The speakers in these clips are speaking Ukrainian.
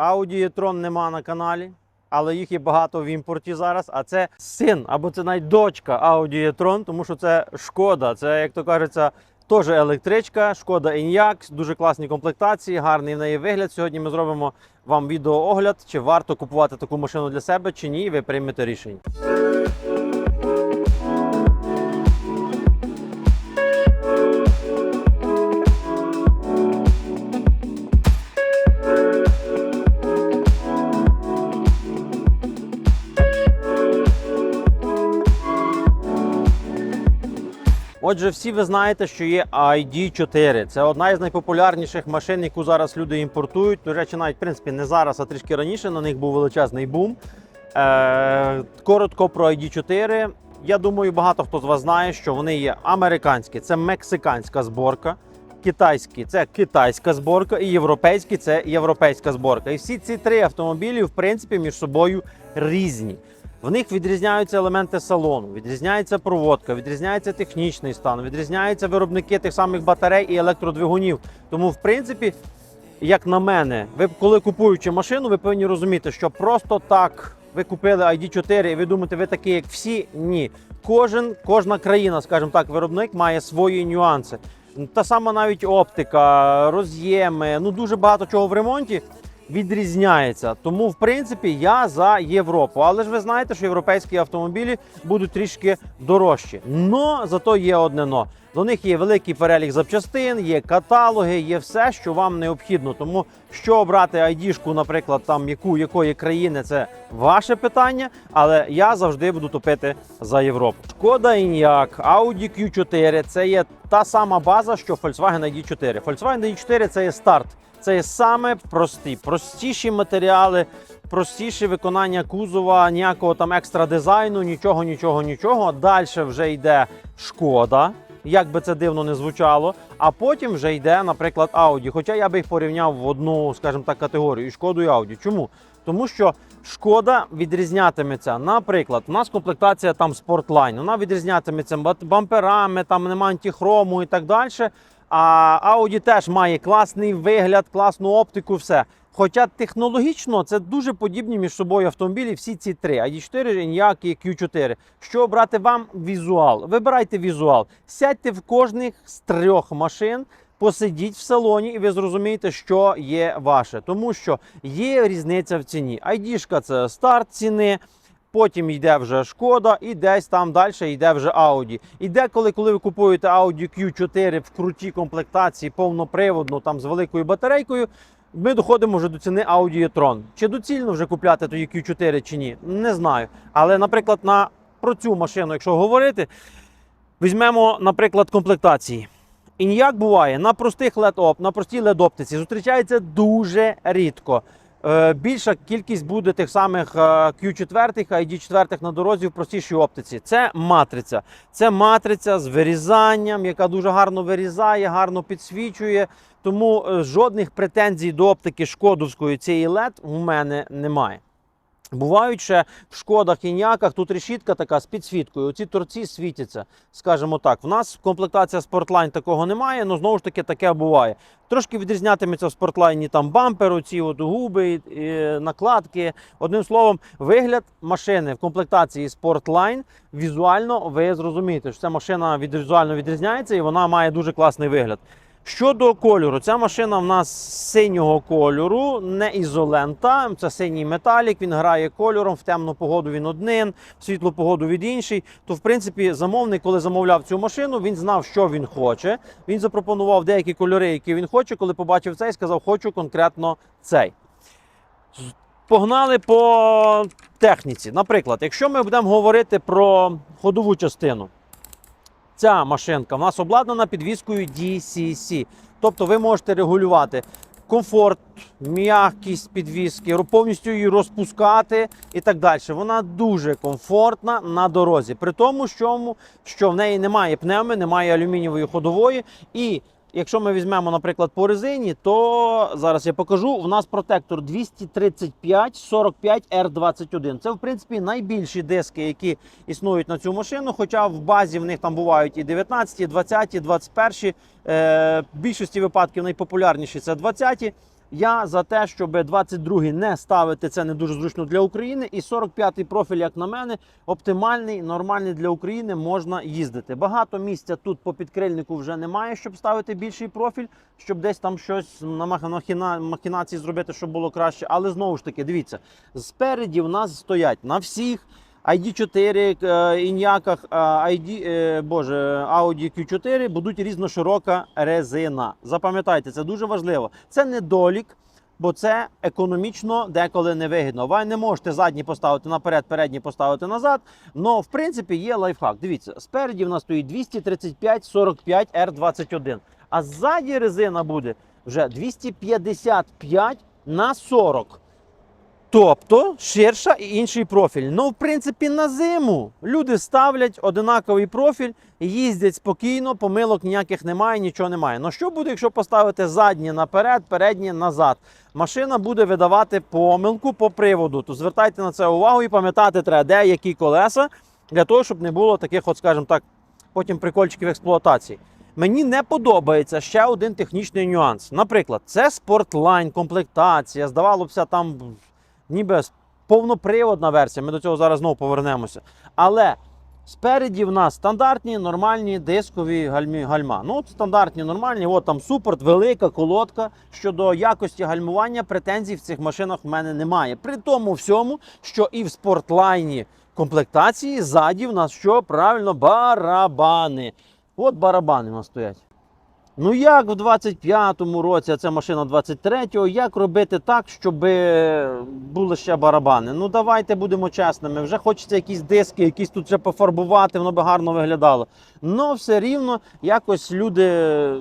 Audi e-tron нема на каналі, але їх є багато в імпорті зараз. А це син або це навіть дочка Audi e-tron, тому що це шкода. Це, як то кажеться, теж електричка, шкода Enyaq, дуже класні комплектації, гарний в неї вигляд. Сьогодні ми зробимо вам відеоогляд, чи варто купувати таку машину для себе, чи ні. Ви приймете рішення. Отже, всі ви знаєте, що є ID4. Це одна із найпопулярніших машин, яку зараз люди імпортують. До речі, навіть в принципі не зараз, а трішки раніше на них був величезний бум. Е, коротко про ID4. Я думаю, багато хто з вас знає, що вони є американські, це мексиканська зборка. Китайські це китайська зборка, і європейські це європейська зборка. І всі ці три автомобілі, в принципі, між собою різні. В них відрізняються елементи салону, відрізняється проводка, відрізняється технічний стан, відрізняються виробники тих самих батарей і електродвигунів. Тому, в принципі, як на мене, ви коли купуючи машину, ви повинні розуміти, що просто так ви купили ID4 і ви думаєте, ви такі, як всі. Ні. Кожен, кожна країна, скажімо так, виробник має свої нюанси. Та сама навіть оптика, роз'єми, ну дуже багато чого в ремонті відрізняється. Тому, в принципі, я за Європу. Але ж ви знаєте, що європейські автомобілі будуть трішки дорожчі. Но зато є одне но. До них є великий перелік запчастин, є каталоги, є все, що вам необхідно. Тому що обрати айдішку, наприклад, там яку якої країни, це ваше питання. Але я завжди буду топити за Європу. Шкода Enyaq, Audi Q4 це є та сама база, що Volkswagen ID4. Volkswagen ID4 це є старт. Це саме прості, простіші матеріали, простіше виконання кузова, ніякого там екстра дизайну, нічого, нічого, нічого. Далі вже йде шкода, як би це дивно не звучало. А потім вже йде, наприклад, Audi. Хоча я би їх порівняв в одну, скажімо так, категорію шкоду і Audi. Чому? Тому що шкода відрізнятиметься. Наприклад, у нас комплектація там Sportline, вона відрізнятиметься бамперами, там немає антихрому і так далі. А Audi теж має класний вигляд, класну оптику, все. Хоча технологічно це дуже подібні між собою автомобілі, всі ці три: ID4, Enyaq і Q4. Що обрати вам візуал? Вибирайте візуал. Сядьте в кожних з трьох машин, посидіть в салоні, і ви зрозумієте, що є ваше. Тому що є різниця в ціні. ID-шка – це старт ціни. Потім йде вже шкода, і десь там далі йде вже Audi. І деколи, коли ви купуєте Audi Q4 в крутій комплектації, повноприводну, там з великою батарейкою, ми доходимо вже до ціни Audi e-tron. Чи доцільно вже купляти тоді Q4 чи ні? Не знаю. Але, наприклад, на про цю машину, якщо говорити, візьмемо, наприклад, комплектації. І ніяк буває на простих LED-оп, на простій LED-оптиці зустрічається дуже рідко. Е, Більша кількість буде тих самих е, Q4, ID4 на дорозі в простішій оптиці. Це матриця. Це матриця з вирізанням, яка дуже гарно вирізає, гарно підсвічує. Тому е, жодних претензій до оптики шкодовської цієї LED у мене немає. Бувають ще в шкодах і ніяках тут решітка така з підсвіткою. Оці торці світяться, скажімо так. В нас комплектація Sportline такого немає, але знову ж таки таке буває. Трошки відрізнятиметься в Sportline там бампер, оці от губи, накладки. Одним словом, вигляд машини в комплектації Sportline візуально ви зрозумієте, що ця машина від, візуально відрізняється і вона має дуже класний вигляд. Щодо кольору, ця машина в нас синього кольору, не ізолента. Це синій металік. Він грає кольором. В темну погоду він один, в світлу погоду від інший. То, в принципі, замовник, коли замовляв цю машину, він знав, що він хоче. Він запропонував деякі кольори, які він хоче. Коли побачив цей, сказав, хочу конкретно цей. Погнали по техніці. Наприклад, якщо ми будемо говорити про ходову частину. Ця машинка в нас обладнана підвіскою DCC. Тобто ви можете регулювати комфорт, м'якість підвіски, повністю її розпускати і так далі. Вона дуже комфортна на дорозі. При тому, що в неї немає пневми, немає алюмінієвої ходової. І якщо ми візьмемо, наприклад, по резині, то зараз я покажу. У нас протектор 235 45 R21. Це в принципі найбільші диски, які існують на цю машину. Хоча в базі в них там бувають і 19, і 20, і 21. Е, в більшості випадків найпопулярніші це 20. Я за те, щоб 22-й не ставити, це не дуже зручно для України. І 45-й профіль, як на мене, оптимальний, нормальний для України, можна їздити. Багато місця тут по підкрильнику вже немає, щоб ставити більший профіль, щоб десь там щось на махінації зробити, щоб було краще. Але знову ж таки, дивіться, спереді в нас стоять на всіх. ID4 е, іняках, ID, боже, Audi Q4 будуть різноширока резина. Запам'ятайте, це дуже важливо. Це недолік, бо це економічно деколи невигідно. Ви не можете задні поставити наперед, передні поставити назад. але в принципі є лайфхак. Дивіться, спереді в нас стоїть 235 45 R21, а ззаді резина буде вже 255 на 40. Тобто ширша і інший профіль. Ну, в принципі, на зиму люди ставлять одинаковий профіль, їздять спокійно, помилок ніяких немає, нічого немає. Ну що буде, якщо поставити заднє наперед, переднє назад? Машина буде видавати помилку по приводу. То звертайте на це увагу і пам'ятати треба, де які колеса, для того, щоб не було таких, от, скажімо так, потім прикольчиків експлуатації. Мені не подобається ще один технічний нюанс. Наприклад, це спортлайн, комплектація. Здавалося, там ніби повноприводна версія. Ми до цього зараз знову повернемося. Але спереді в нас стандартні нормальні дискові гальмі, гальма. Ну, от стандартні, нормальні, от там супорт, велика колодка. Щодо якості гальмування, претензій в цих машинах в мене немає. При тому всьому, що і в спортлайні комплектації ззаді в нас що правильно барабани. От барабани у нас стоять. Ну як в 25-му році, а це машина 23-го, як робити так, щоб були ще барабани? Ну давайте будемо чесними. Вже хочеться якісь диски, якісь тут ще пофарбувати, воно би гарно виглядало. Ну все рівно якось люди.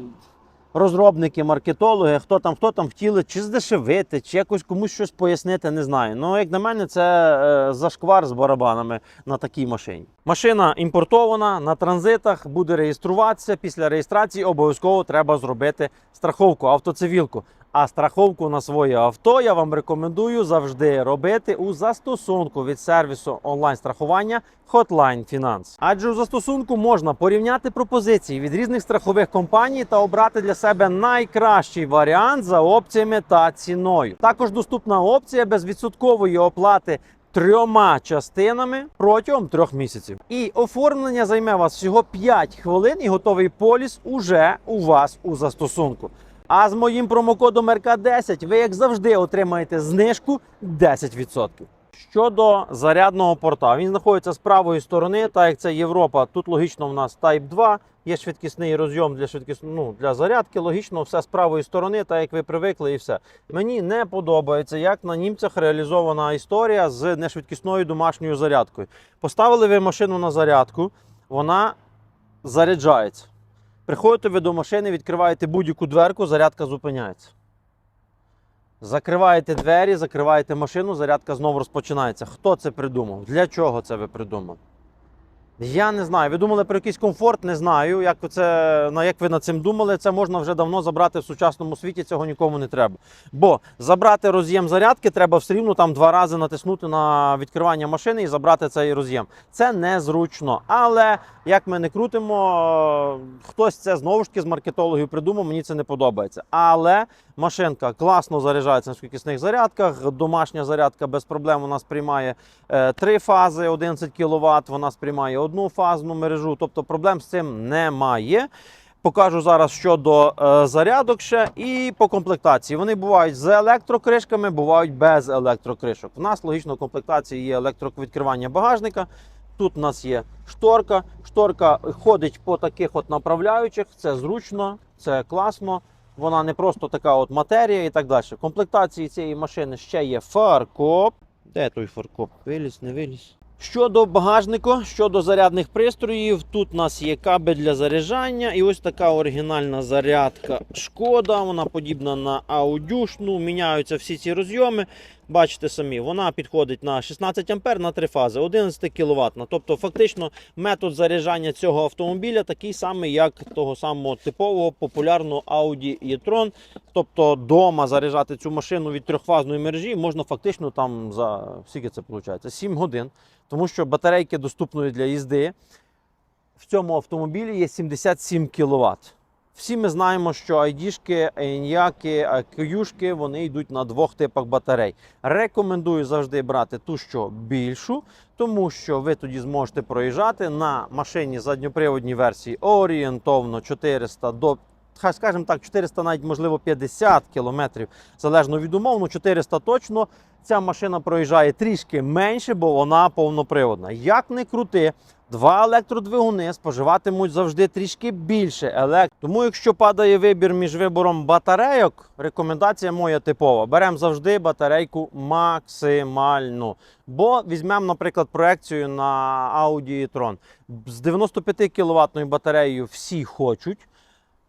Розробники, маркетологи, хто там, хто там хотіли чи здешевити, чи якось комусь щось пояснити, не знаю. Ну, як на мене, це е, зашквар з барабанами на такій машині. Машина імпортована на транзитах, буде реєструватися. Після реєстрації обов'язково треба зробити страховку, автоцивілку. А страховку на своє авто я вам рекомендую завжди робити у застосунку від сервісу онлайн-страхування Hotline Finance. Адже у застосунку можна порівняти пропозиції від різних страхових компаній та обрати для себе найкращий варіант за опціями та ціною. Також доступна опція безвідсоткової оплати. Трьома частинами протягом трьох місяців. І оформлення займе вас всього 5 хвилин, і готовий поліс уже у вас у застосунку. А з моїм промокодом РК10 ви, як завжди, отримаєте знижку 10%. Щодо зарядного порта, він знаходиться з правої сторони, так як це Європа. Тут логічно в нас Type 2, є швидкісний розйом для швидкіс... ну, для зарядки. Логічно, все з правої сторони, так як ви привикли, і все. Мені не подобається, як на німцях реалізована історія з нешвидкісною домашньою зарядкою. Поставили ви машину на зарядку, вона заряджається. Приходите ви до машини, відкриваєте будь-яку дверку, зарядка зупиняється. Закриваєте двері, закриваєте машину, зарядка знову розпочинається. Хто це придумав? Для чого це ви придумали? Я не знаю. Ви думали про якийсь комфорт? Не знаю. Як це, на- як ви над цим думали, це можна вже давно забрати в сучасному світі, цього нікому не треба. Бо забрати роз'єм зарядки треба все рівно там два рази натиснути на відкривання машини і забрати цей роз'єм. Це незручно. Але як ми не крутимо, хтось це знову ж таки з маркетологів придумав, мені це не подобається. Але машинка класно заряджається на швидкісних зарядках. Домашня зарядка без проблем у нас приймає е, три фази, 11 кВт, вона сприймає одну фазну мережу, тобто проблем з цим немає. Покажу зараз щодо е, зарядок ще і по комплектації. Вони бувають з електрокришками, бувають без електрокришок. У нас логічно комплектації є електровідкривання багажника. Тут у нас є шторка. Шторка ходить по таких от направляючих. Це зручно, це класно. Вона не просто така от матерія і так далі. Комплектації цієї машини ще є фаркоп. Де той фаркоп? Виліз, не виліз. Щодо багажнику, щодо зарядних пристроїв, тут у нас є кабель для заряджання і ось така оригінальна зарядка шкода. Вона подібна на аудюшну. Міняються всі ці розйоми. Бачите самі, вона підходить на 16 ампер на три фази, 11 кВт. Тобто, фактично, метод заряджання цього автомобіля такий самий, як того самого типового популярного Audi e-tron. Тобто, дома заряджати цю машину від трьохфазної мережі можна фактично там за скільки це виходить? 7 годин. Тому що батарейки доступної для їзди в цьому автомобілі є 77 кВт. Всі ми знаємо, що айдішки, еніяки, кююшки вони йдуть на двох типах батарей. Рекомендую завжди брати ту, що більшу, тому що ви тоді зможете проїжджати на машині задньоприводній версії орієнтовно 400 до. Хай скажімо так, 400, навіть можливо 50 кілометрів, залежно від умов, ну 400 точно. Ця машина проїжджає трішки менше, бо вона повноприводна. Як не крути, два електродвигуни споживатимуть завжди трішки більше електро. Тому, якщо падає вибір між вибором батарейок, рекомендація моя типова: беремо завжди батарейку максимальну. Бо візьмемо, наприклад, проекцію на Audi e-tron. З 95 кВт батареєю всі хочуть.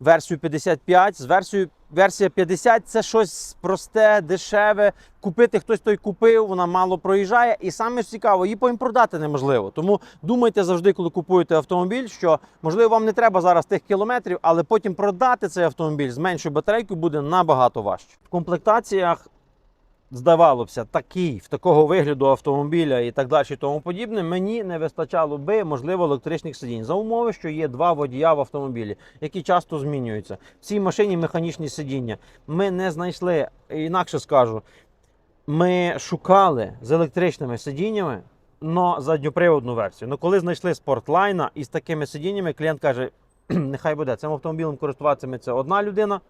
Версію 55, з версією версія 50 це щось просте, дешеве. Купити хтось той купив, вона мало проїжджає. І саме цікаво, її потім продати неможливо. Тому думайте завжди, коли купуєте автомобіль, що можливо вам не треба зараз тих кілометрів, але потім продати цей автомобіль з меншою батарейкою буде набагато важче. В комплектаціях здавалося, такий, в такого вигляду автомобіля і так далі, і тому подібне, мені не вистачало би, можливо, електричних сидінь. За умови, що є два водія в автомобілі, які часто змінюються. В цій машині механічні сидіння. Ми не знайшли, інакше скажу, ми шукали з електричними сидіннями. Но задньоприводну версію. Ну коли знайшли спортлайна із такими сидіннями, клієнт каже: нехай буде цим автомобілем користуватиметься одна людина,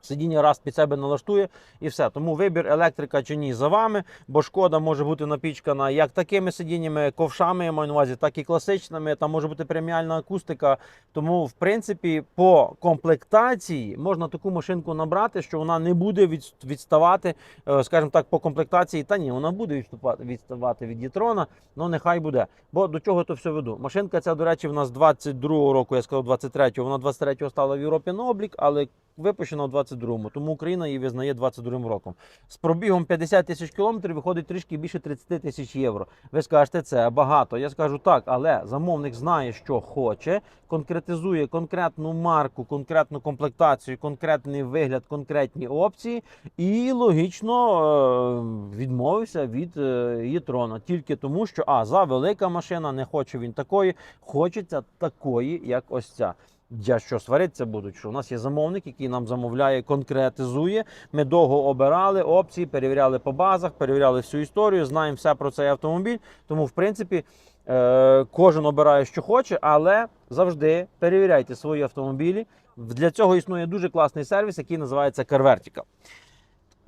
Сидіння раз під себе налаштує і все. Тому вибір електрика чи ні за вами, бо шкода може бути напічкана як такими сидіннями, ковшами, я маю на увазі, так і класичними. Там може бути преміальна акустика. Тому, в принципі, по комплектації можна таку машинку набрати, що вона не буде відставати, е, скажімо так, по комплектації. Та ні, вона буде відставати від Дітрона, але нехай буде. Бо до чого то все веду. Машинка ця, до речі, в нас 22-го року, я сказав 23-го, вона 23-го стала в Європі на облік, але випущена у 22-му, тому Україна її визнає 22-м роком. З пробігом 50 тисяч кілометрів виходить трішки більше 30 тисяч євро. Ви скажете, це багато. Я скажу так, але замовник знає, що хоче, конкретизує конкретну марку, конкретну комплектацію, конкретний вигляд, конкретні опції, і логічно е, відмовився від е, Єтрона. Тільки тому, що а за велика машина, не хоче він такої, хочеться такої, як ось ця. Я що сваритися будуть, що у нас є замовник, який нам замовляє, конкретизує. Ми довго обирали опції, перевіряли по базах, перевіряли всю історію, знаємо все про цей автомобіль. Тому, в принципі, е, кожен обирає, що хоче, але завжди перевіряйте свої автомобілі. Для цього існує дуже класний сервіс, який називається CarVertical.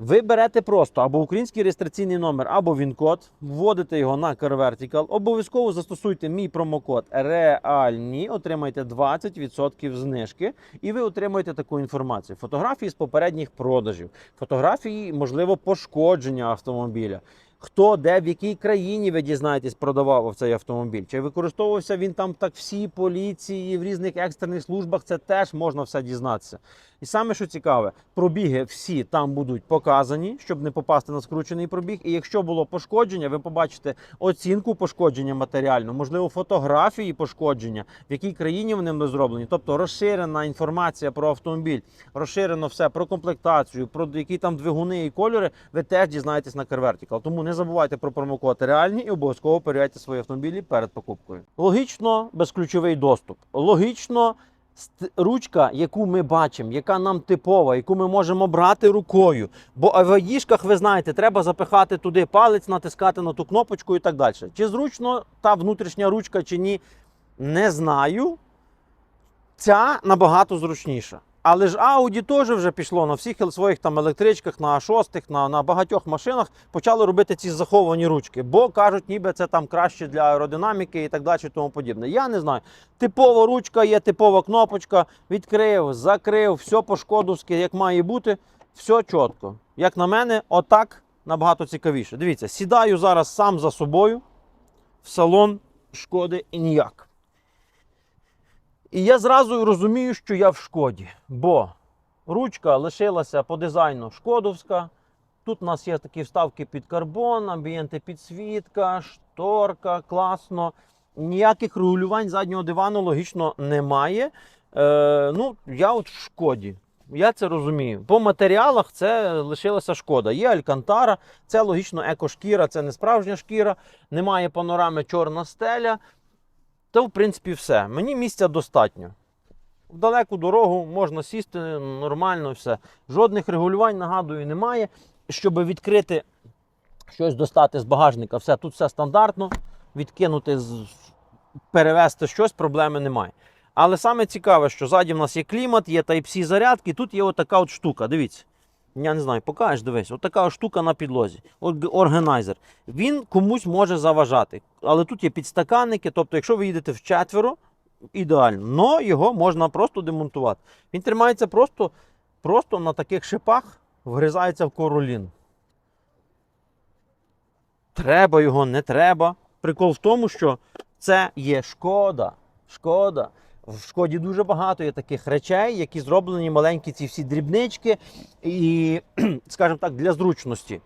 Ви берете просто або український реєстраційний номер, або він-код, вводите його на CarVertical. Обов'язково застосуйте мій промокод реальні, отримаєте 20% знижки, і ви отримаєте таку інформацію: фотографії з попередніх продажів, фотографії, можливо, пошкодження автомобіля. Хто де в якій країні ви дізнаєтесь, продавав цей автомобіль? Чи використовувався він там так всі поліції в різних екстрених службах? Це теж можна все дізнатися. І саме що цікаве, пробіги всі там будуть показані, щоб не попасти на скручений пробіг. І якщо було пошкодження, ви побачите оцінку пошкодження матеріальну, можливо, фотографії пошкодження, в якій країні вони були зроблені. Тобто розширена інформація про автомобіль, розширено все про комплектацію, про які там двигуни і кольори. Ви теж дізнаєтесь на CarVertical. Тому не забувайте про промокод реальні і обов'язково перевіряйте свої автомобілі перед покупкою. Логічно, безключовий доступ. Логічно. Ручка, яку ми бачимо, яка нам типова, яку ми можемо брати рукою. Бо в аїшках, ви знаєте, треба запихати туди палець, натискати на ту кнопочку і так далі. Чи зручно та внутрішня ручка, чи ні, не знаю. Ця набагато зручніша. Але ж Audi теж вже пішло на всіх своїх там електричках, на А6, на, на багатьох машинах почали робити ці заховані ручки, бо кажуть, ніби це там краще для аеродинаміки і так далі, тому подібне. Я не знаю. Типова ручка є, типова кнопочка. Відкрив, закрив, все по-шкодовськи, як має бути, все чітко. Як на мене, отак набагато цікавіше. Дивіться, сідаю зараз сам за собою в салон шкоди ніяк. І я зразу розумію, що я в шкоді, бо ручка лишилася по дизайну шкодовська. Тут у нас є такі вставки під карбон, амбієнти підсвітка, шторка, класно. Ніяких регулювань заднього дивану логічно немає. Е, ну, я от в шкоді. Я це розумію. По матеріалах це лишилася шкода. Є алькантара, це логічно екошкіра, це не справжня шкіра, немає панорами чорна стеля. То, в принципі, все. Мені місця достатньо. в далеку дорогу можна сісти нормально, все. Жодних регулювань, нагадую, немає. Щоб відкрити щось достати з багажника, все тут все стандартно. Відкинути, перевезти щось, проблеми немає. Але саме цікаве, що ззаді в нас є клімат, є Type-C зарядки, тут є отака от штука. Дивіться. Я не знаю, покажеш, дивись, отака от штука на підлозі. Органайзер. Він комусь може заважати. Але тут є підстаканники, тобто, якщо ви їдете в четверо, ідеально. Но його можна просто демонтувати. Він тримається просто, просто на таких шипах, вгризається в королін. Треба його, не треба. Прикол в тому, що це є шкода. Шкода. В шкоді дуже багато є таких речей, які зроблені маленькі ці всі дрібнички, і, скажімо так, для зручності.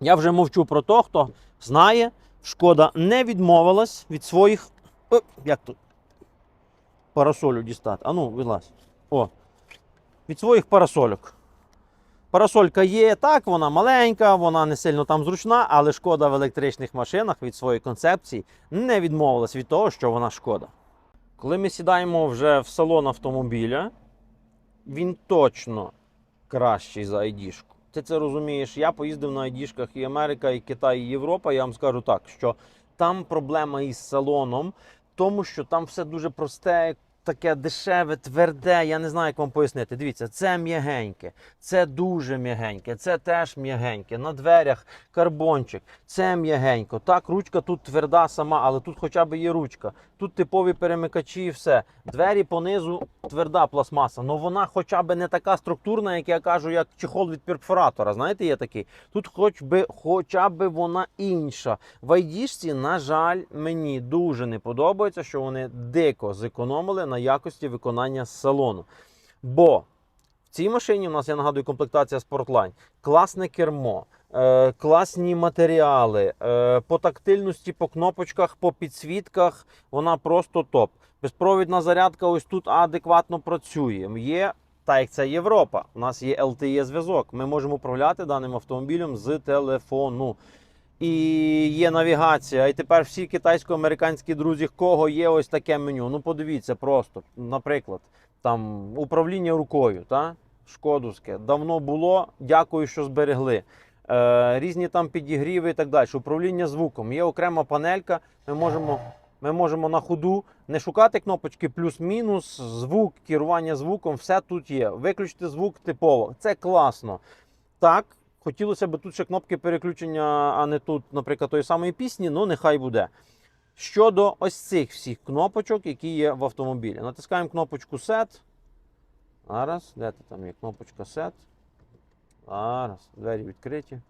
Я вже мовчу про те, хто знає, шкода не відмовилась від своїх. О, як тут? Парасолю дістати. Ану, вилазь. О. Від своїх парасольок. Парасолька є так, вона маленька, вона не сильно там зручна, але шкода в електричних машинах від своєї концепції не відмовилась від того, що вона шкода. Коли ми сідаємо вже в салон автомобіля, він точно кращий за ID-шку. Ти це розумієш? Я поїздив на ID-шках і Америка, і Китай, і Європа. Я вам скажу так, що там проблема із салоном, тому що там все дуже просте, таке дешеве, тверде. Я не знаю, як вам пояснити. Дивіться, це м'ягеньке, це дуже м'ягеньке, це теж м'ягеньке. На дверях карбончик, це м'ягенько. Так, ручка тут тверда сама, але тут хоча б є ручка. Тут типові перемикачі і все. Двері понизу тверда пластмаса, але вона хоча б не така структурна, як я кажу, як чехол від перфоратора. Знаєте, є такий. Тут хоч би, хоча б вона інша. В айдішці, на жаль, мені дуже не подобається, що вони дико зекономили на якості виконання салону. Бо в цій машині у нас, я нагадую, комплектація Sportline, класне кермо. е, Класні матеріали е, по тактильності, по кнопочках, по підсвітках вона просто топ. Безпровідна зарядка ось тут адекватно працює. Є так як це Європа. У нас є LTE зв'язок. Ми можемо управляти даним автомобілем з телефону. І є навігація. І тепер всі китайсько-американські друзі, кого є ось таке меню. Ну подивіться просто, наприклад, там управління рукою, та? шкодовське. Давно було. Дякую, що зберегли. Е, різні там підігріви і так далі. Управління звуком. Є окрема панелька. Ми можемо, ми можемо на ходу не шукати кнопочки плюс-мінус, звук, керування звуком, все тут є. Виключити звук типово. Це класно. Так, хотілося б тут ще кнопки переключення, а не тут, наприклад, тої самої пісні, ну нехай буде. Щодо ось цих всіх кнопочок, які є в автомобілі. Натискаємо кнопочку Set. Зараз, де ти там є кнопочка Set. Зараз, двері відкриті.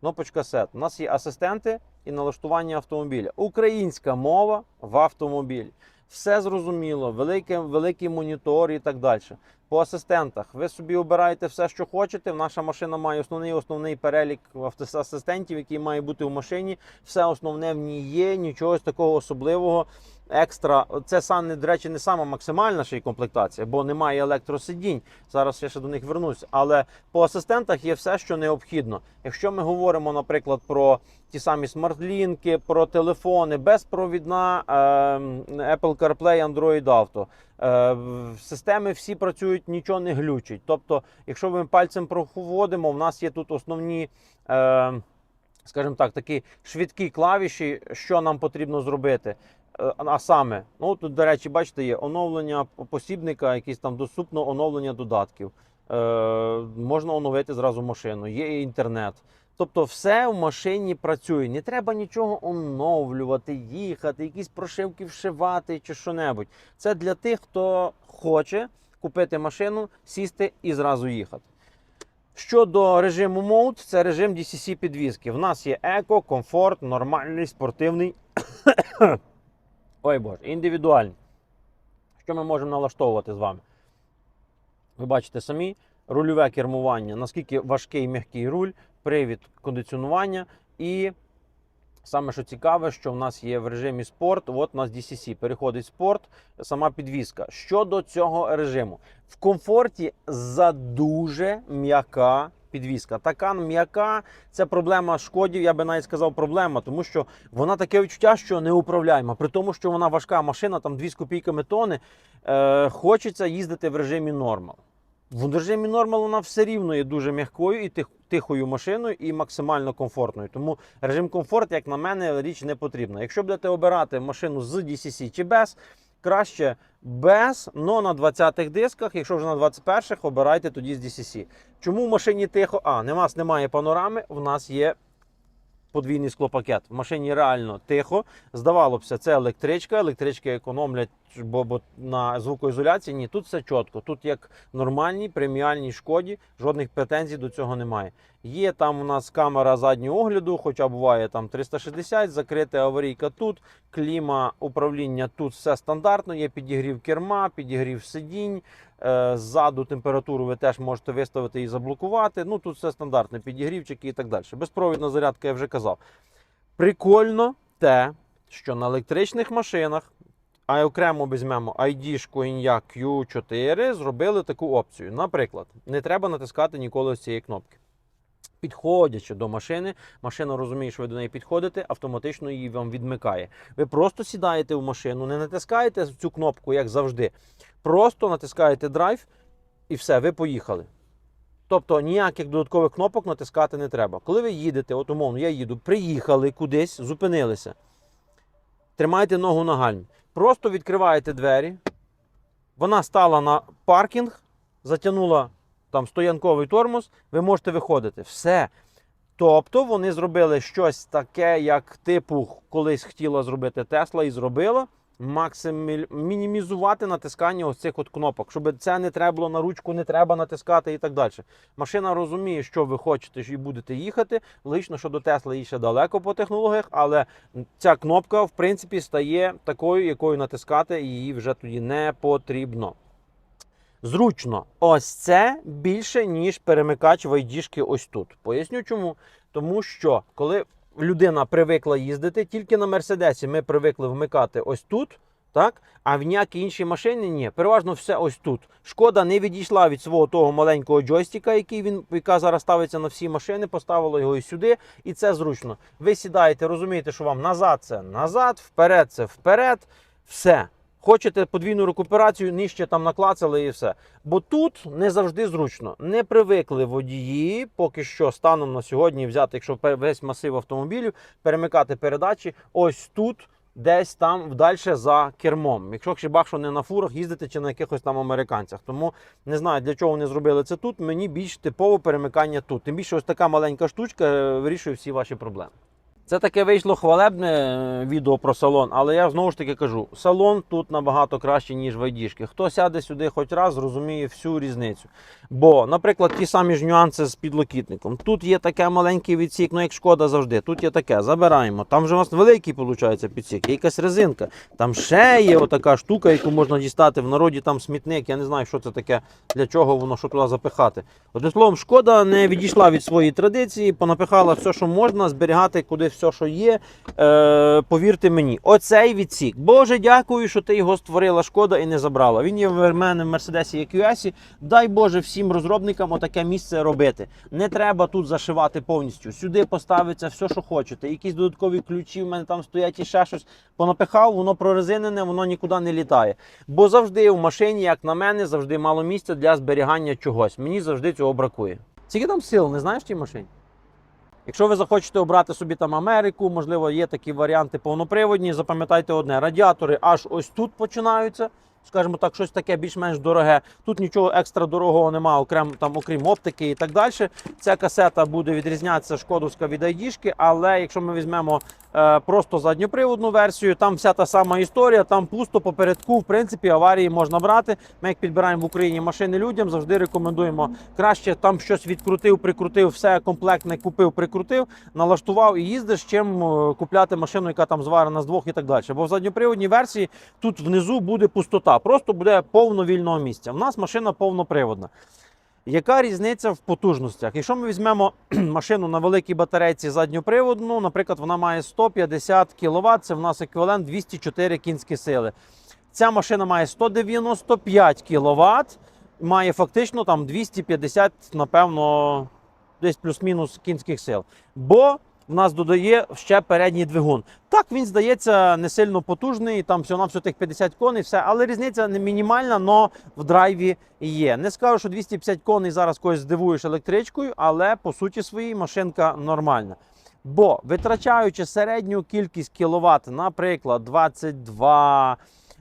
Кнопочка Set. У нас є асистенти і налаштування автомобіля. Українська мова в автомобілі. Все зрозуміло, великий, великий монітор і так далі. По асистентах ви собі обираєте все, що хочете. Наша машина має основний основний перелік авто- асистентів, який має бути в машині. Все основне в ній є, нічого такого особливого. Екстра, це саме, до речі, не сама максимальна ще й комплектація, бо немає електросидінь. Зараз я ще до них вернусь. Але по асистентах є все, що необхідно. Якщо ми говоримо, наприклад, про ті самі смартлінки, про телефони, безпровідна е, Apple CarPlay, Android Auto. Е, Системи всі працюють, нічого не глючить. Тобто, якщо ми пальцем проводимо, в нас є тут основні. Е, Скажімо так, такі швидкі клавіші, що нам потрібно зробити. Е, А саме, ну тут, до речі, бачите, є оновлення посібника, якісь там доступно оновлення додатків. Можна оновити зразу машину, є інтернет. Тобто все в машині працює. Не треба нічого оновлювати, їхати, якісь прошивки вшивати чи що-небудь. Це для тих, хто хоче купити машину, сісти і зразу їхати. Щодо режиму Mode, це режим DCC підвізки. В нас є еко, комфорт, нормальний, спортивний. Ой Боже, індивідуальний. Що ми можемо налаштовувати з вами? Ви бачите самі рульове кермування, наскільки важкий м'який руль, привід кондиціонування і. Саме що цікаве, що в нас є в режимі спорт, от у нас DCC, переходить спорт, сама підвізка. Щодо цього режиму, в комфорті за дуже м'яка підвізка. Така м'яка, це проблема шкодів, я би навіть сказав, проблема, тому що вона таке відчуття, що неуправляєма. При тому, що вона важка машина, там 2 з копійками тони, е, хочеться їздити в режимі нормал. В режимі нормал вона все рівно є дуже м'якою і тихою машиною і максимально комфортною. Тому режим комфорт, як на мене, річ не потрібна. Якщо будете обирати машину з DCC чи без, краще без, но на 20-х дисках. Якщо вже на 21-х, обирайте тоді з DCC. Чому в машині тихо? А, у нас немає панорами, в нас є подвійний склопакет. В машині реально тихо. Здавалося б, це електричка. Електрички економлять, бо, бо на звукоізоляції. Ні, тут все чітко. Тут як нормальній преміальній шкоді, жодних претензій до цього немає. Є там у нас камера заднього огляду, хоча буває там 360, закрита аварійка тут, кліма управління тут все стандартно. Є підігрів керма, підігрів сидінь. Е, Ззаду температуру ви теж можете виставити і заблокувати. Ну тут все стандартно, підігрівчики і так далі. Безпровідна зарядка, я вже казав. Прикольно те, що на електричних машинах, а окремо візьмемо ID-шку Enyaq Q4, зробили таку опцію. Наприклад, не треба натискати ніколи з цієї кнопки. Підходячи до машини, машина розуміє, що ви до неї підходите, автоматично її вам відмикає. Ви просто сідаєте в машину, не натискаєте цю кнопку, як завжди. Просто натискаєте драйв і все, ви поїхали. Тобто ніяких додаткових кнопок натискати не треба. Коли ви їдете, от умовно, я їду, приїхали кудись, зупинилися. Тримайте ногу на гальмі. Просто відкриваєте двері. Вона стала на паркінг, затягнула там стоянковий тормоз, ви можете виходити. Все. Тобто вони зробили щось таке, як типу колись хотіла зробити Тесла і зробила. Максимі... мінімізувати натискання ось цих от кнопок, щоб це не треба було на ручку, не треба натискати і так далі. Машина розуміє, що ви хочете і будете їхати. Лично щодо Тесла їй ще далеко по технологіях, але ця кнопка, в принципі, стає такою, якою натискати її вже тоді не потрібно. Зручно, ось це більше, ніж перемикач в айдішки ось тут. Поясню чому. Тому що коли людина привикла їздити, тільки на Мерседесі ми привикли вмикати ось тут. Так, а в ніякій іншій машині ні. Переважно все ось тут. Шкода не відійшла від свого того маленького джойстика, який він, яка зараз ставиться на всі машини, поставила його і сюди, і це зручно. Ви сідаєте, розумієте, що вам назад це назад, вперед це вперед. Все. Хочете подвійну рекуперацію, нижче там наклацали і все. Бо тут не завжди зручно. Не привикли водії, поки що станом на сьогодні взяти, якщо весь масив автомобілів, перемикати передачі ось тут, десь там вдальше за кермом. Якщо хіба що не на фурах їздити чи на якихось там американцях. Тому не знаю для чого вони зробили це тут. Мені більш типово перемикання тут. Тим більше ось така маленька штучка е, вирішує всі ваші проблеми. Це таке вийшло хвалебне е, відео про салон, але я знову ж таки кажу: салон тут набагато краще, ніж в. Хто сяде сюди хоч раз, зрозуміє всю різницю. Бо, наприклад, ті самі ж нюанси з підлокітником. Тут є таке маленький відсік, ну як шкода завжди. Тут є таке, забираємо. Там вже у вас великий виходить підсік, є якась резинка. Там ще є отака штука, яку можна дістати в народі, там смітник. Я не знаю, що це таке, для чого воно, що туди запихати. Одним словом, шкода не відійшла від своєї традиції, понапихала все, що можна, зберігати куди все, що є. Е, повірте мені, оцей відсік. Боже, дякую, що ти його створила шкода і не забрала. Він є в мене в Мерседесі EQS. Дай Боже всім розробникам отаке місце робити. Не треба тут зашивати повністю. Сюди поставиться все, що хочете. Якісь додаткові ключі в мене там стоять і ще щось. Понапихав, воно прорезинене, воно нікуди не літає. Бо завжди в машині, як на мене, завжди мало місця для зберігання чогось. Мені завжди цього бракує. Скільки там сил, не знаєш тій машині? Якщо ви захочете обрати собі там Америку, можливо, є такі варіанти повноприводні, запам'ятайте одне: радіатори аж ось тут починаються. Скажімо так, щось таке більш-менш дороге. Тут нічого екстра дорогого немає, окрім там, окрім оптики і так далі. Ця касета буде відрізнятися шкодовська від ID, але якщо ми візьмемо е, просто задньоприводну версію, там вся та сама історія, там пусто попередку, в принципі, аварії можна брати. Ми як підбираємо в Україні машини людям, завжди рекомендуємо краще там щось відкрутив, прикрутив, все комплектне купив, прикрутив, налаштував і їздиш, чим е, купляти машину, яка там зварена з двох і так далі. Бо в задньоприводній версії тут внизу буде пустота, просто буде повно вільного місця. У нас машина повноприводна. Яка різниця в потужностях? Якщо ми візьмемо машину на великій батарейці задньоприводну, наприклад, вона має 150 кВт, це в нас еквівалент 204 кінські сили. Ця машина має 195 кВт, має фактично там 250, напевно, десь плюс-мінус кінських сил. Бо в нас додає ще передній двигун. Так, він здається не сильно потужний, там всього на тих 50 коней, все, але різниця не мінімальна, але в драйві є. Не скажу, що 250 коней зараз когось здивуєш електричкою, але по суті своїй машинка нормальна. Бо витрачаючи середню кількість кіловат, наприклад, 22,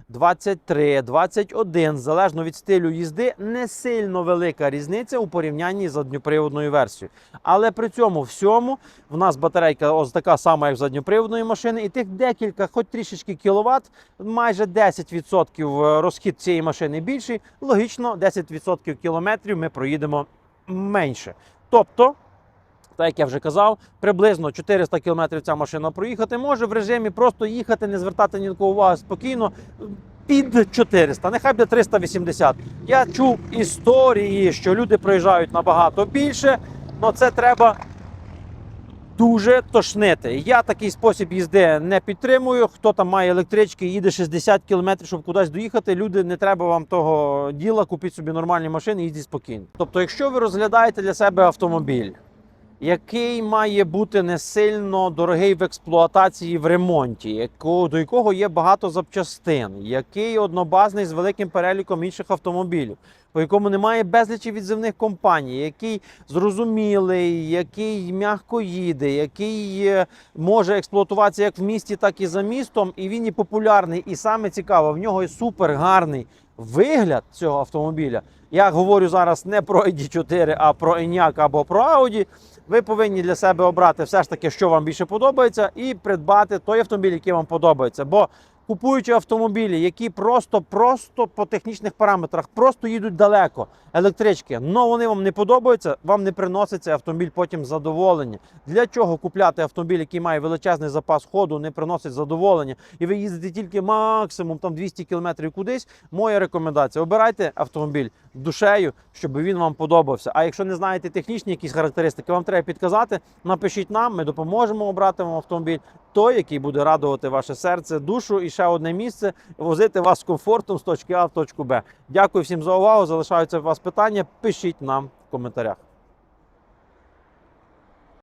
23, 21, залежно від стилю їзди, не сильно велика різниця у порівнянні з задньоприводною версією. Але при цьому всьому в нас батарейка ось така сама, як в задньоприводної машини, і тих декілька, хоч трішечки кіловат, майже 10% розхід цієї машини більший. Логічно, 10% кілометрів ми проїдемо менше. Тобто. Так як я вже казав, приблизно 400 км ця машина проїхати може в режимі просто їхати, не звертати ні на кого уваги спокійно. Під 400, нехай буде 380. Я чув історії, що люди проїжджають набагато більше, але це треба дуже тошнити. Я такий спосіб їзди не підтримую. Хто там має електрички, їде 60 км, щоб кудись доїхати. Люди, не треба вам того діла, купіть собі нормальні машини, їздіть спокійно. Тобто, якщо ви розглядаєте для себе автомобіль, який має бути не сильно дорогий в експлуатації в ремонті, до якого є багато запчастин, який однобазний з великим переліком інших автомобілів, по якому немає безлічі відзивних компаній, який зрозумілий, який м'яко їде, який е, може експлуатуватися як в місті, так і за містом. І він і популярний. І саме цікаво, в нього є супер гарний вигляд цього автомобіля. Я говорю зараз не про ID4, а про Enyaq або про Audi. Ви повинні для себе обрати все ж таки, що вам більше подобається, і придбати той автомобіль, який вам подобається. Бо купуючи автомобілі, які просто, просто по технічних параметрах просто їдуть далеко, електрички, але вони вам не подобаються, вам не приносить цей автомобіль потім задоволення. Для чого купляти автомобіль, який має величезний запас ходу, не приносить задоволення, і ви їздите тільки максимум там 200 км кудись. Моя рекомендація: обирайте автомобіль душею, щоб він вам подобався. А якщо не знаєте технічні якісь характеристики, вам треба підказати. Напишіть нам, ми допоможемо обрати вам автомобіль, той, який буде радувати ваше серце, душу і ще одне місце возити вас з комфортом з точки А в точку Б. Дякую всім за увагу. Залишаються у вас питання. Пишіть нам в коментарях.